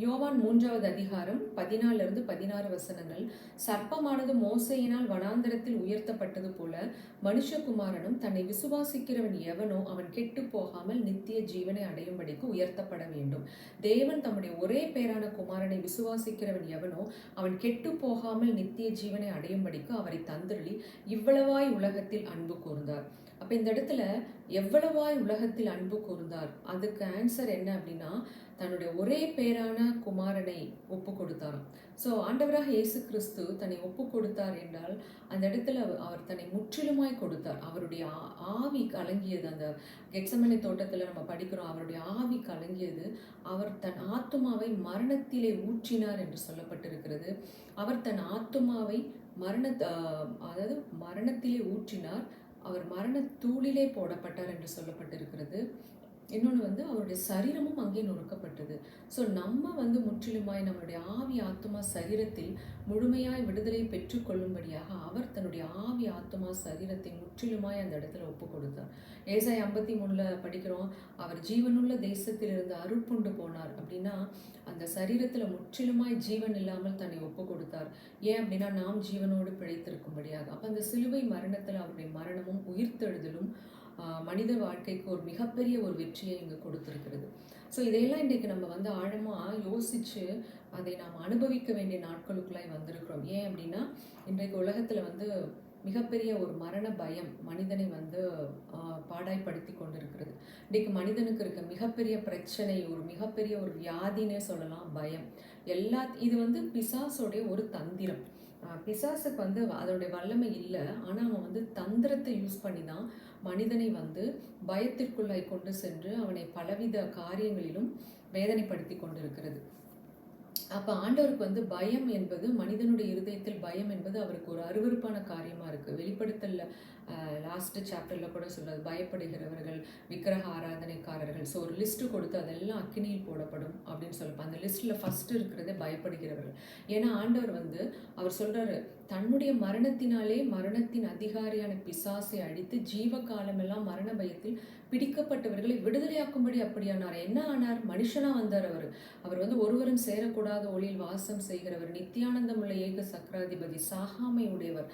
யோவான் மூன்றாவது அதிகாரம் பதினாலிருந்து பதினாறு வசனங்கள். சர்ப்பமானது மோசையினால் வனாந்தரத்தில் உயர்த்தப்பட்டது போல மனுஷகுமாரனும் தன்னை விசுவாசிக்கிறவன் எவனோ அவன் கெட்டு போகாமல் நித்திய ஜீவனை அடையும்படிக்கு உயர்த்தப்பட வேண்டும். தேவன் தம்முடைய ஒரே பேரான குமாரனை விசுவாசிக்கிறவன் எவனோ அவன் கெட்டு போகாமல் நித்திய ஜீவனை அடையும்படிக்கு அவரை தந்திரளி இவ்வளவாய் உலகத்தில் அன்பு கூர்ந்தார். அப்போ இந்த இடத்துல எவ்வளவாய் உலகத்தில் அன்பு கூர்ந்தார்? அதுக்கு ஆன்சர் என்ன அப்படின்னா தன்னுடைய ஒரே பேரான குமாரனை ஒப்பு கொடுத்தாராம். ஸோ ஆண்டவராக இயேசு கிறிஸ்து தன்னை ஒப்பு கொடுத்தார் என்றால் அந்த இடத்துல அவர் தன்னை முற்றிலுமாய் கொடுத்தார். அவருடைய ஆவி கலங்கியது அந்த கெட்சமனை தோட்டத்தில் நம்ம படிக்கிறோம் அவருடைய ஆவி கலங்கியது அவர் தன் ஆத்துமாவை மரணத்திலே ஊற்றினார் என்று சொல்லப்பட்டிருக்கிறது. அவர் தன் ஆத்துமாவை மரண அதாவது மரணத்திலே ஊற்றினார். அவர் மரண தூளிலே போடப்பட்டார் என்று சொல்லப்பட்டிருக்கிறது. இன்னொன்று வந்து அவருடைய சரீரமும் அங்கே நொறுக்கப்பட்டது. ஸோ நம்ம வந்து முற்றிலுமாய் நம்மளுடைய ஆவி ஆத்மா சரீரத்தில் முழுமையாய் விடுதலை பெற்றுக்கொள்ளும்படியாக அவர் தன்னுடைய ஆவி ஆத்மா சரீரத்தை முற்றிலுமாய் அந்த இடத்துல ஒப்பு கொடுத்தார். ஏசாய் ஐம்பத்தி மூணில் படிக்கிறோம் அவர் ஜீவனுள்ள தேசத்தில் இருந்து அருப்புண்டு போனார் அப்படின்னா அந்த சரீரத்தில் முற்றிலுமாய் ஜீவன் இல்லாமல் தன்னை ஒப்பு கொடுத்தார். ஏன் அப்படின்னா நாம் ஜீவனோடு பிழைத்திருக்கும்படியாக. அப்போ அந்த சிலுவை மரணத்தில் அவருடைய மரணமும் உயிர்த்தெழுதலும் மனித வாழ்க்கைக்கு ஒரு மிகப்பெரிய ஒரு வெற்றியை இங்கே கொடுத்துருக்கிறது. ஸோ இதையெல்லாம் இன்றைக்கு நம்ம வந்து ஆழமாக யோசித்து அதை நாம் அனுபவிக்க வேண்டிய நாட்களுக்குள்ளாய் வந்திருக்கிறோம். ஏன் அப்படின்னா இன்றைக்கு உலகத்தில் வந்து மிகப்பெரிய ஒரு மரண பயம் மனிதனை வந்து பாடாய்ப்படுத்தி கொண்டிருக்கிறது. இன்றைக்கு மனிதனுக்கு இருக்க மிகப்பெரிய பிரச்சனை ஒரு மிகப்பெரிய ஒரு வியாதினே சொல்லலாம் பயம். எல்லா இது வந்து பிசாசோடைய ஒரு தந்திரம். பிசாசுக்கு வந்து அதோடைய வல்லமை இல்லை. ஆனால் அவன் வந்து தந்திரத்தை யூஸ் பண்ணி தான் மனிதனை வந்து பயத்திற்குள்ளாய் கொண்டு சென்று அவனை பலவித காரியங்களிலும் வேதனைப்படுத்தி கொண்டிருக்கிறது. அப்போ ஆண்டவருக்கு வந்து பயம் என்பது மனிதனுடைய இருதயத்தில் பயம் என்பது அவருக்கு ஒரு அருவறுப்பான காரியமாக இருக்குது வெளிப்படுத்தல லாஸ்ட் சாப்டரில் கூட சொல்கிறது பயப்படுகிறவர்கள் விக்கிரக ஆராதனைக்காரர்கள். ஸோ ஒரு லிஸ்ட்டு கொடுத்து அதெல்லாம் அக்கினியில் போடப்படும் அப்படின்னு சொல்லப்போ அந்த லிஸ்ட்டில் ஃபஸ்ட்டு இருக்கிறதே பயப்படுகிறவர்கள். ஏன்னா ஆண்டவர் வந்து அவர் சொல்கிறாரு தன்னுடைய மரணத்தினாலே மரணத்தின் அதிகாரியான பிசாசை அழித்து ஜீவ காலமெல்லாம் மரண பயத்தில் பிடிக்கப்பட்டவர்களை விடுதலையாக்கும்படி அப்படியானார். என்ன ஆனார்? மனுஷனாக வந்தார் அவர். அவர் வந்து ஒருவரும் சேரக்கூடாத ஒளியில் வாசம் செய்கிறவர் நித்தியானந்தமுள்ள ஏக சக்கராதிபதி சாகாமை உடையவர்.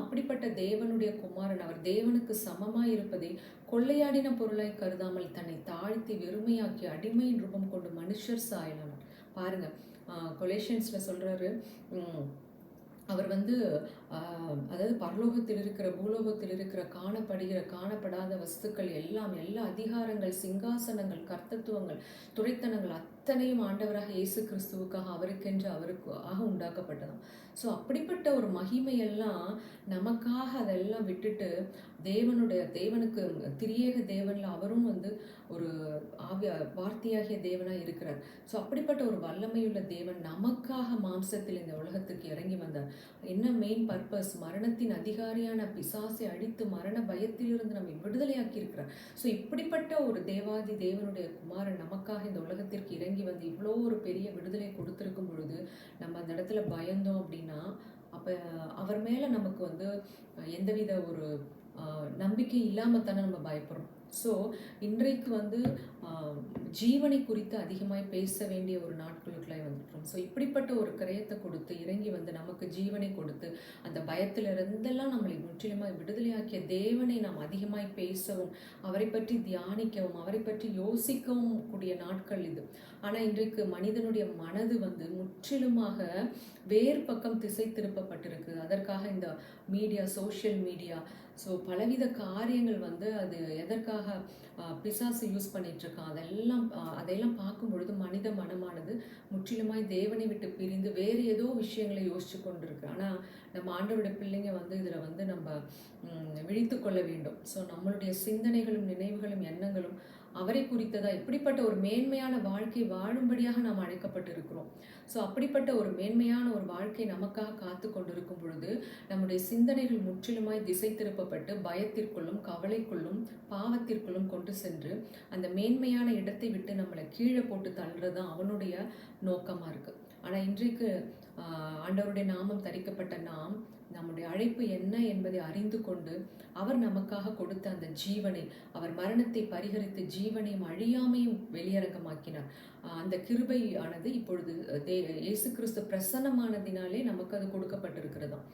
அப்படிப்பட்ட தேவனுடைய குமாரன் அவர். தேவனுக்கு சமமாய் இருப்பதை கொள்ளையாடின பொருளாய் கருதாமல் தன்னை தாழ்த்தி வெறுமையாக்கி அடிமையின் ரூபம் கொண்டு மனுஷர் சாயலானார். பாருங்க கொலேஷன்ஸில் சொல்கிறாரு அவர் வந்து அதாவது பரலோகத்தில் இருக்கிற பூலோகத்தில் இருக்கிற காணப்படுகிற காணப்படாத வஸ்துக்கள் எல்லாம் எல்லா அதிகாரங்கள் சிங்காசனங்கள் கர்த்தத்துவங்கள் துறைத்தனங்கள் அத்தனையும் ஆண்டவராக இயேசு கிறிஸ்துவுக்காக அவருக்கென்று அவருக்கு ஆக உண்டாக்கப்பட்டதாம். ஸோ அப்படிப்பட்ட ஒரு மகிமையெல்லாம் நமக்காக அதெல்லாம் விட்டுட்டு தேவனுடைய தேவனுக்கு திரியேக தேவனில் அவரும் வந்து ஒரு ஆவிய வார்த்தையாகிய தேவனாக இருக்கிறார். ஸோ அப்படிப்பட்ட ஒரு வல்லமையுள்ள தேவன் நமக்காக மாம்சத்தில் இந்த உலகத்துக்கு இறங்கி வந்தார். என்ன மெயின் பர்பஸ் மரணத்தின் அதிகாரியான பிசாசை அடித்து மரண பயத்திலிருந்து நம்மை விடுதலையாக்கி இருக்கிறார் ஸோ இப்படிப்பட்ட ஒரு தேவாதி தேவனுடைய குமாரன் நமக்காக இந்த உலகத்திற்கு இறங்கி வந்து இவ்வளோ ஒரு பெரிய விடுதலை கொடுத்துருக்கும் பொழுது நம்ம அந்த இடத்துல பயந்தோம் அப்படின்னா அப்போ அவர் மேலே நமக்கு வந்து எந்தவித ஒரு நம்பிக்கை இல்லாமல் தானே நம்ம பயப்படுறோம். ஸோ இன்றைக்கு வந்து ஜீவனை குறித்து அதிகமாய் பேச வேண்டிய ஒரு நாட்களுக்குள்ளாய் வந்துட்டோம். ஸோ இப்படிப்பட்ட ஒரு கிரயத்தை கொடுத்து இறங்கி வந்து நமக்கு ஜீவனை கொடுத்து அந்த பயத்தில் இருந்தெல்லாம் நம்மளை முற்றிலுமாய் விடுதலையாக்கிய தேவனை நாம் அதிகமாய் பேசவும் அவரை பற்றி தியானிக்கவும் அவரை பற்றி யோசிக்கவும் கூடிய நாட்கள் இது. ஆனால் இன்றைக்கு மனிதனுடைய மனது வந்து முற்றிலுமாக வேறு பக்கம் திசை திருப்பப்பட்டிருக்கு. அதற்காக இந்த மீடியா சோஷியல் மீடியா ஸோ பலவித காரியங்கள் வந்து அது எதற்காக பிசாசு யூஸ் பண்ணிகிட்ருக்கான் அதெல்லாம் அதையெல்லாம் பார்க்கும் பொழுது மனித மனமானது முற்றிலுமாய் தேவனை விட்டு பிரிந்து வேறு ஏதோ விஷயங்களை யோசிச்சு கொண்டிருக்கு. ஆனால் நம்ம ஆண்டவருடைய பிள்ளைங்க வந்து இதில் வந்து நம்ம விழித்து கொள்ள வேண்டும். ஸோ நம்மளுடைய சிந்தனைகளும் நினைவுகளும் எண்ணங்களும் அவரை குறித்ததா? இப்படிப்பட்ட ஒரு மேன்மையான வாழ்க்கை வாழும்படியாக நாம் அழைக்கப்பட்டிருக்கிறோம். ஸோ அப்படிப்பட்ட ஒரு மேன்மையான ஒரு வாழ்க்கை நமக்காக காத்து கொண்டிருக்கும் பொழுது நம்முடைய சிந்தனைகள் முற்றிலுமாய் திசை திருப்பப்பட்டு பயத்திற்குள்ளும் கவலைக்குள்ளும் பாவத்திற்குள்ளும் கொண்டு சென்று அந்த மேன்மையான இடத்தை விட்டு நம்மளை கீழே போட்டு தள்ளுறது தான் அவனுடைய நோக்கமாக இருக்குது ஆனால் இன்றைக்கு ஆண்டவருடைய நாமம் தரிக்கப்பட்ட நாம் நம்முடைய அழைப்பு என்ன என்பதை அறிந்து கொண்டு அவர் நமக்காக கொடுத்த அந்த ஜீவனை அவர் மரணத்தை பரிகரித்து ஜீவனையும் அழியாமையும் வெளியரங்கமாக்கினார். அந்த கிருபையானது இப்பொழுது தே இயேசு கிறிஸ்து பிரசன்னமானதினாலே நமக்கு அது கொடுக்கப்பட்டிருக்கிறதாம்.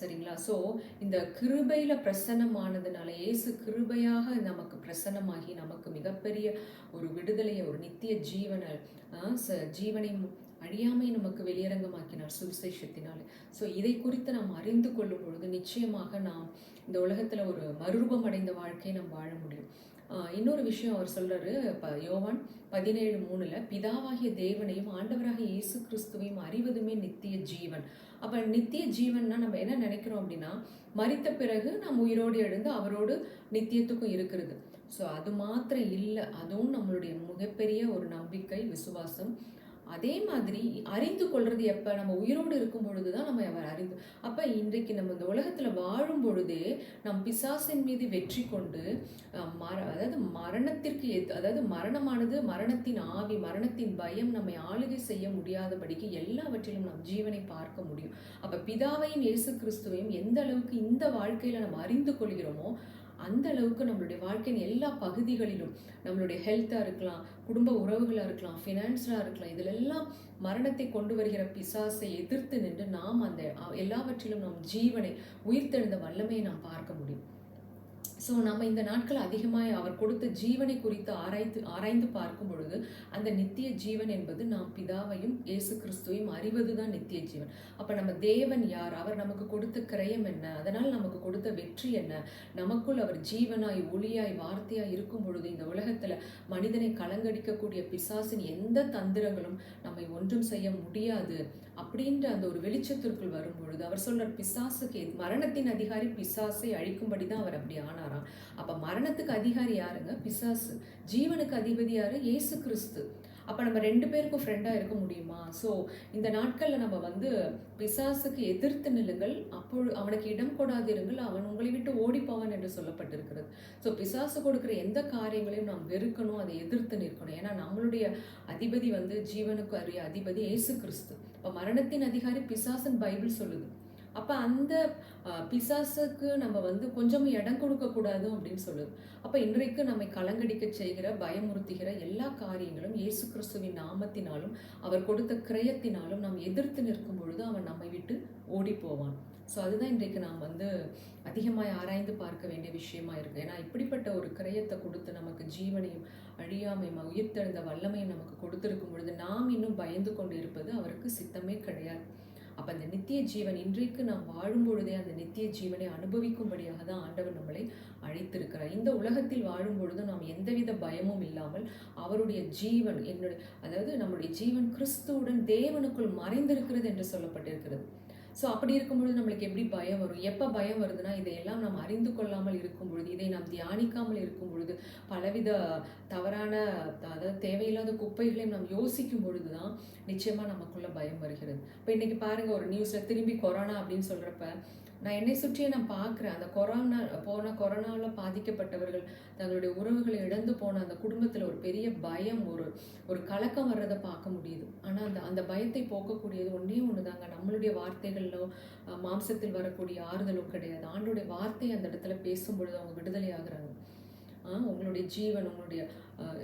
சரிங்களா? ஸோ இந்த கிருபையில பிரசன்னமானதுனால இயேசு கிருபையாக நமக்கு பிரசன்னமாகி நமக்கு மிகப்பெரிய ஒரு விடுதலையை ஒரு நித்திய ஜீவனை ஆஹ் ச- ஜீவனையும் அழியாமை நமக்கு வெளியரங்கமாக்கினார் சுவிசேஷத்தினால். ஸோ இதை குறித்து நாம் அறிந்து கொள்ளும் பொழுது நிச்சயமாக நாம் இந்த உலகத்தில் ஒரு மறுரூபம் அடைந்த வாழ்க்கையை நாம் வாழ முடியும். இன்னொரு விஷயம் அவர் சொல்கிறாரு ப- யோவான் பதினேழு மூணில் பிதாவாகிய தேவனையும் ஆண்டவராக இயேசு கிறிஸ்துவையும் அறிவதுமே நித்திய ஜீவன். அப்போ நித்திய ஜீவன்னா நம்ம என்ன நினைக்கிறோம் அப்படின்னா மறித்த பிறகு நாம் உயிரோடு எழுந்து அவரோடு நித்தியத்துக்கும் இருக்கிறது. ஸோ அது மாத்திரம் இல்லை அதுவும் நம்மளுடைய மிகப்பெரிய ஒரு நம்பிக்கை விசுவாசம். அதே மாதிரி அறிந்து கொள்றது எப்ப? நம்ம உயிரோடு இருக்கும் பொழுதுதான் நம்ம அவர் அறிந்து அப்ப இன்றைக்கு நம்ம இந்த உலகத்துல வாழும் பொழுதே நம் பிசாசின் மீது வெற்றி கொண்டு மர அதாவது மரணத்திற்கு எது அதாவது மரணமானது மரணத்தின் ஆவி மரணத்தின் பயம் நம்மை ஆளுகை செய்ய முடியாதபடிக்கு எல்லாவற்றிலும் நம் ஜீவனை பார்க்க முடியும். அப்ப பிதாவையும் இயேசு கிறிஸ்துவையும் எந்த அளவுக்கு இந்த வாழ்க்கையில நம்ம அறிந்து கொள்கிறோமோ அந்த அளவுக்கு நம்மளுடைய வாழ்க்கையின் எல்லா பகுதிகளிலும் நம்மளுடைய ஹெல்த்தாக இருக்கலாம் குடும்ப உறவுகளாக இருக்கலாம் ஃபினான்ஸாக இருக்கலாம் இதிலெல்லாம் மரணத்தை கொண்டு வருகிற பிசாசை எதிர்த்து நின்று நாம் அந்த எல்லாவற்றிலும் நம் ஜீவனை உயிர்த்தெழுந்த வல்லமையை நாம் பார்க்க முடியும். ஸோ நம்ம இந்த நாட்கள் அதிகமாக அவர் கொடுத்த ஜீவனை குறித்து ஆராய்ந்து ஆராய்ந்து பார்க்கும் பொழுது அந்த நித்திய ஜீவன் என்பது நாம் பிதாவையும் இயேசு கிறிஸ்துவையும் அறிவது தான் நித்திய ஜீவன். அப்போ நம்ம தேவன் யார்? அவர் நமக்கு கொடுத்த கிரயம் என்ன? அதனால் நமக்கு கொடுத்த வெற்றி என்ன? நமக்குள் அவர் ஜீவனாய் ஒளியாய் வார்த்தையாய் இருக்கும் பொழுது இந்த உலகத்தில் மனிதனை கலங்கடிக்கக்கூடிய பிசாசின் எந்த தந்திரங்களும் நம்மை ஒன்றும் செய்ய முடியாது. அப்படின்ற அந்த ஒரு வெளிச்சத்திற்குள் வரும்பொழுது அவர் சொல்கிறார் பிசாசுக்கு மரணத்தின் அதிகாரி பிசாசை அழிக்கும்படி தான் அவர் அப்படி ஆனாராம். அப்ப மரணத்துக்கு அதிகாரி யாருங்க? பிசாசு. ஜீவனுக்கு அதிபதி யாரு? இயேசு கிறிஸ்து. அப்போ நம்ம ரெண்டு பேருக்கும் ஃப்ரெண்டாக இருக்க முடியுமா? ஸோ இந்த நாட்களில் நம்ம வந்து பிசாசுக்கு எதிர்த்து நில்லுங்கள். அப்பொழுது அவனுக்கு இடம் கொடாதிருங்கள். அவன் உங்களை விட்டு ஓடிப்போவான் என்று சொல்லப்பட்டிருக்கிறது. ஸோ பிசாசு கொடுக்குற எந்த காரியங்களையும் நாம் வெறுக்கணும் அதை எதிர்த்து நிற்கணும். ஏன்னா நம்மளுடைய அதிபதி வந்து ஜீவனுக்கு அறிய அதிபதி இயேசு கிறிஸ்து. இப்போ மரணத்தின் அதிகாரி பிசாசன் பைபிள் சொல்லுது. அப்போ அந்த பிசாசுக்கு நம்ம வந்து கொஞ்சம் இடம் கொடுக்கக்கூடாது அப்படின்னு சொல்லுது அப்போ இன்றைக்கு நம்மை கலங்கடிக்க செய்கிற பயமுறுத்துகிற எல்லா காரியங்களும் இயேசு கிறிஸ்துவின் நாமத்தினாலும் அவர் கொடுத்த கிரயத்தினாலும் நாம் எதிர்த்து நிற்கும் பொழுது அவன் நம்மை விட்டு ஓடி போவான். ஸோ அதுதான் இன்றைக்கு நாம் வந்து அதிகமாக ஆராய்ந்து பார்க்க வேண்டிய விஷயமா இருக்கு. ஏன்னா இப்படிப்பட்ட ஒரு கிரயத்தை கொடுத்து நமக்கு ஜீவனையும் அழியாமையும் உயிர்த்தெழுந்த வல்லமையும் நமக்கு கொடுத்துருக்கும் பொழுது நாம் இன்னும் பயந்து கொண்டு இருப்பது அவருக்கு சித்தமே கிடையாது. அப்போ அந்த நித்திய ஜீவன் இன்றைக்கு நாம் வாழும் பொழுதே அந்த நித்திய ஜீவனை அனுபவிக்கும்படியாக தான் ஆண்டவர் நம்மளை அழைத்திருக்கிறார். இந்த உலகத்தில் வாழும் பொழுதும் நாம் எந்தவித பயமும் இல்லாமல் அவருடைய ஜீவன் என்னுடைய அதாவது நம்முடைய ஜீவன் கிறிஸ்துவுடன் தேவனுக்குள் மறைந்திருக்கிறது என்று சொல்லப்பட்டிருக்கிறது. ஸோ அப்படி இருக்கும்பொழுது நம்மளுக்கு எப்படி பயம் வரும்? எப்போ பயம் வருதுன்னா இதையெல்லாம் நாம் அறிந்து கொள்ளாமல் இருக்கும் பொழுது இதை நாம் தியானிக்காமல் இருக்கும் பொழுது பலவித தவறான அதாவது தேவையில்லாத குப்பைகளையும் நாம் யோசிக்கும் பொழுது தான் நிச்சயமாக நமக்குள்ளே பயம் வருகிறது. இப்போ இன்னைக்கு பாருங்கள் ஒரு நியூஸில் திரும்பி கொரோனா அப்படின்னு சொல்கிறப்ப நான் என்னை சுற்றியே நான் பார்க்குறேன். அந்த கொரோனா போன கொரோனாவில் பாதிக்கப்பட்டவர்கள் தங்களுடைய உறவுகளை இழந்து போன அந்த குடும்பத்தில் ஒரு பெரிய பயம் ஒரு ஒரு கலக்கம் வர்றதை பார்க்க முடியுது. ஆனால் அந்த அந்த பயத்தை போக்கக்கூடியது ஒன்றே ஒன்று தாங்க நம்மளுடைய வார்த்தைகளிலோ மாம்சத்தில் வரக்கூடிய ஆறுதலும் கிடையாது. ஆண்டுடைய வார்த்தை அந்த இடத்துல பேசும்பொழுது அவங்க விடுதலை ஆகுறாங்க உங்களுடைய ஜீவன் உங்களுடைய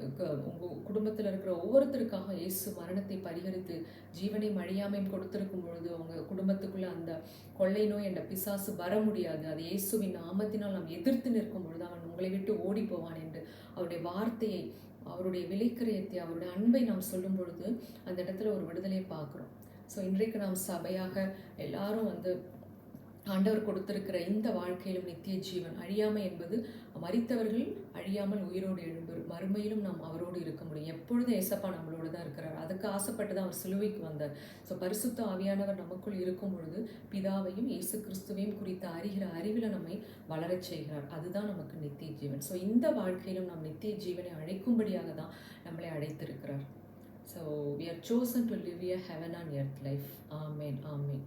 உங்கள் குடும்பத்தில் இருக்கிற ஒவ்வொருத்தருக்காக இயேசு மரணத்தை பரிகரித்து ஜீவனை மழியாமையும் கொடுத்திருக்கும் பொழுது அவங்க குடும்பத்துக்குள்ளே அந்த கொள்ளை நோய் என்ற பிசாசு வர முடியாது. அது இயேசுவின் நாமத்தினால் நாம் எதிர்த்து நிற்கும் பொழுது அவன் உங்களை விட்டு ஓடி போவான் என்று அவருடைய வார்த்தையை அவருடைய விலைக்கிரயத்தை அவருடைய அன்பை நாம் சொல்லும் பொழுது அந்த இடத்துல ஒரு விடுதலையை பார்க்குறோம். ஸோ இன்றைக்கு நாம் சபையாக எல்லாரும் வந்து ஆண்டவர் கொடுத்திருக்கிற இந்த வாழ்க்கையிலும் நித்திய ஜீவன். அழியாமை என்பது மறித்தவர்கள் அழியாமல் உயிரோடு எழும்பர் மறுமையிலும் நாம் அவரோடு இருக்க முடியும். எப்பொழுதும் ஏசப்பா நம்மளோடு தான் இருக்கிறார். அதுக்கு ஆசைப்பட்டு தான் அவர் சிலுவைக்கு வந்தார். ஸோ பரிசுத்த ஆவியானவர் நமக்குள் இருக்கும் பொழுது பிதாவையும் இயேசு கிறிஸ்துவையும் குறித்த அறிகிற அறிவில் நம்மை வளரச் செய்கிறார். அதுதான் நமக்கு நித்திய ஜீவன். ஸோ இந்த வாழ்க்கையிலும் நாம் நித்திய ஜீவனை அழைக்கும்படியாக தான் நம்மளை அழைத்திருக்கிறார். So we are chosen to live a heaven on earth life amen amen